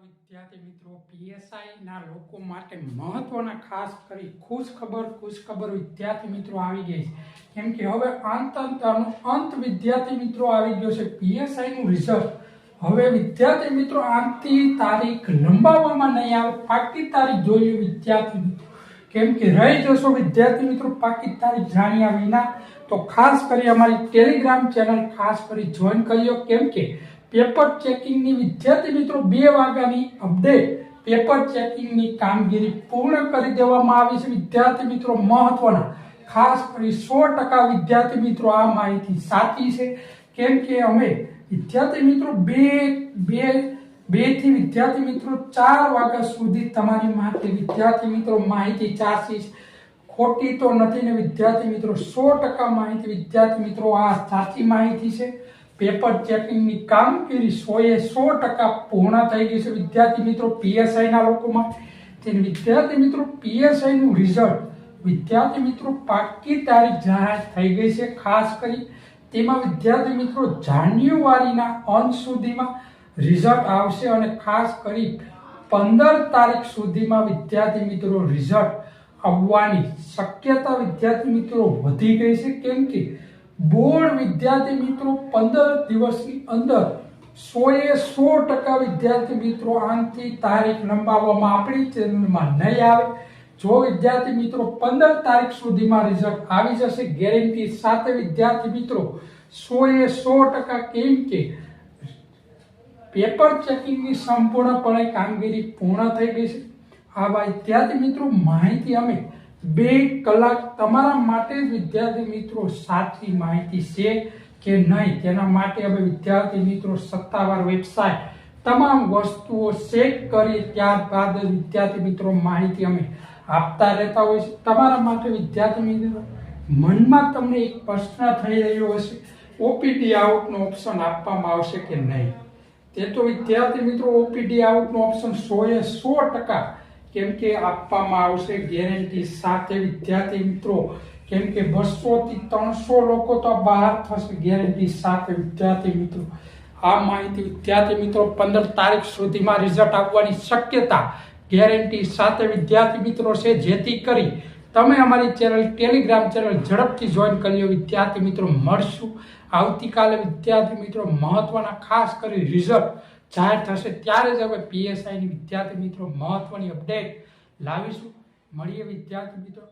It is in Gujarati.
વિદ્યાર્થી મિત્રો પીએસઆઈ ના લોકો માટે મહત્વના, ખાસ કરી ખુશ ખબર ખુશ ખબર વિદ્યાર્થી મિત્રો આવી ગઈ છે. કેમ કે હવે અંત અંતનો અંત વિદ્યાર્થી મિત્રો આવી ગયો છે પીએસઆઈ નું રિઝલ્ટ હવે વિદ્યાર્થી મિત્રો આમથી તારીખ લંબાવવામાં નહીં આવે, પાકી તારીખ જોઈએ વિદ્યાર્થી મિત્રો. કેમ કે રહી જશો વિદ્યાર્થી મિત્રો, પાકી તારીખ જાણ્યા વિના. તો ખાસ કરી અમારી ટેલિગ્રામ ચેનલ ખાસ કરી જોઈન કર્યો કેમ કે પેપર ચેકિંગની વિદ્યાર્થી મિત્રો બે વાગ્યાની અપડેટ પેપર ચેકિંગની કામગીરી પૂર્ણ કરી દેવામાં આવી છે. વિદ્યાર્થી મિત્રો, મહત્વના, ખાસ કરી સો ટકા વિદ્યાર્થી મિત્રો આ માહિતી સાચી છે. કેમ કે અમે વિદ્યાર્થી મિત્રો બે બે બેથી વિદ્યાર્થી મિત્રો ચાર વાગ્યા સુધી તમારી માટે વિદ્યાર્થી મિત્રો માહિતી ચાસી ખોટી તો નથી ને વિદ્યાર્થી મિત્રો સો ટકા માહિતી વિદ્યાર્થી મિત્રો આ સાચી માહિતી છે. પેપર ચેકિંગની કામગીરી સોએ સો ટકા પૂર્ણ થઈ ગઈ છે. વિદ્યાર્થી મિત્રો પીએસઆઈના લોકોમાં તેને વિદ્યાર્થી મિત્રો પીએસઆઈનું રિઝલ્ટ વિદ્યાર્થી મિત્રો પાકી તારીખ જાહેર થઈ ગઈ છે. ખાસ કરી તેમાં વિદ્યાર્થી મિત્રો જાન્યુઆરીના અંત સુધીમાં રિઝલ્ટ આવશે અને ખાસ કરી પંદર તારીખ સુધીમાં વિદ્યાર્થી મિત્રો રિઝલ્ટ આવવાની શક્યતા વિદ્યાર્થી મિત્રો વધી ગઈ છે. કેમ કે બોર્ડ વિદ્યાર્થી મિત્રો પંદર દિવસની અંદર સોએ સો ટકા વિદ્યાર્થી મિત્રો આનાથી તારીખ લંબાવવામાં આપણી ચેનલમાં નહીં આવે. જો વિદ્યાર્થી મિત્રો પંદર તારીખ સુધીમાં રિઝલ્ટ આવી જશે ગેરંટી સાથે વિદ્યાર્થી મિત્રો સોએ સો ટકા કેમ કે પેપર ચેકિંગની સંપૂર્ણપણે કામગીરી પૂર્ણ થઈ ગઈ છે. આ વિદ્યાર્થી મિત્રો માહિતી અમે બે કલાક તમારા માટે વિદ્યાર્થી મિત્રો સાચી માહિતી છે કે નહીં? તેના માટે હવે વિદ્યાર્થી મિત્રો સત્તાવાર વેબસાઇટ તમામ વસ્તુઓ ચેક કરી ત્યારબાદ વિદ્યાર્થી મિત્રો માહિતી અમે આપતા રહેતા હોય છે તમારા માટે વિદ્યાર્થી મિત્રો મનમાં તમને એક પ્રશ્ન થઈ રહ્યો હશે ઓપીડી આઉટનો ઓપ્શન આપવામાં આવશે કે નહીં? તે તો વિદ્યાર્થી મિત્રો ઓપીડી આઉટનો ઓપ્શન સોએ સો ટકા કેમ કે આપવામાં આવશે ગેરંટી સાથે વિદ્યાર્થી મિત્રો. કેમ કે બસો થી ત્રણસો લોકો તો બહાર થશે ગેરંટી સાથે વિદ્યાર્થી મિત્રો. આ માહિતી વિદ્યાર્થી મિત્રો પંદર તારીખ સુધીમાં રિઝલ્ટ આવવાની શક્યતા ગેરંટી સાથે વિદ્યાર્થી મિત્રો છે જેથી કરી તમે અમારી ચેનલ ટેલિગ્રામ ચેનલ ઝડપથી જોઈન કરી વિદ્યાર્થી મિત્રો મળશું. આવતીકાલે વિદ્યાર્થી મિત્રો મહત્વના ખાસ કરી રિઝલ્ટ જાહેર થશે ત્યારે જ હવે પીએસઆઈની વિદ્યાર્થી મિત્રો મહત્વની અપડેટ લાવીશું. મળીએ વિદ્યાર્થી મિત્રો.